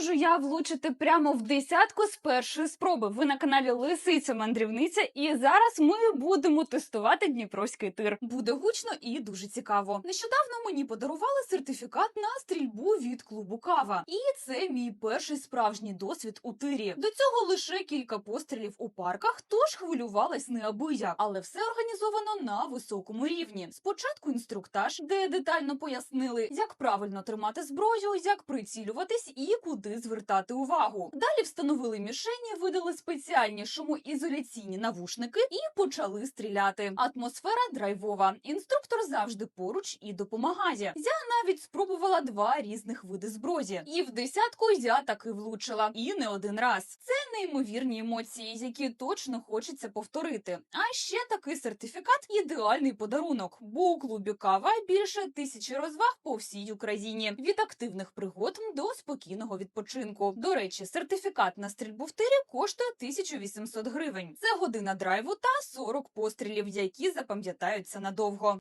зможу я влучити прямо в десятку з першої спроби. Ви на каналі Лисиця Мандрівниця, і зараз ми будемо тестувати дніпровський тир. Буде гучно і дуже цікаво. Нещодавно мені подарували сертифікат на стрільбу від клубу Кава, і це мій перший справжній досвід у тирі. До цього лише кілька пострілів у парках, тож хвилювалась неабияк, але все організовано на високому рівні. Спочатку інструктаж, де детально пояснили, як правильно тримати зброю, як прицілюватись і куди звертати увагу. Далі встановили мішені, видали спеціальні шумоізоляційні навушники і почали стріляти. Атмосфера драйвова. Інструктор завжди поруч і допомагає. Я навіть спробувала два різних види зброї, і в десятку я таки влучила, і не один раз. Це неймовірні емоції, які точно хочеться повторити. А ще такий сертифікат ідеальний подарунок, бо у клубі кава більше тисячі розваг по всій Україні від активних пригод до спокійного відпочинку. До речі, сертифікат на стрільбу в тирі коштує 1800 гривень. Це година драйву та 40 пострілів, які запам'ятаються надовго.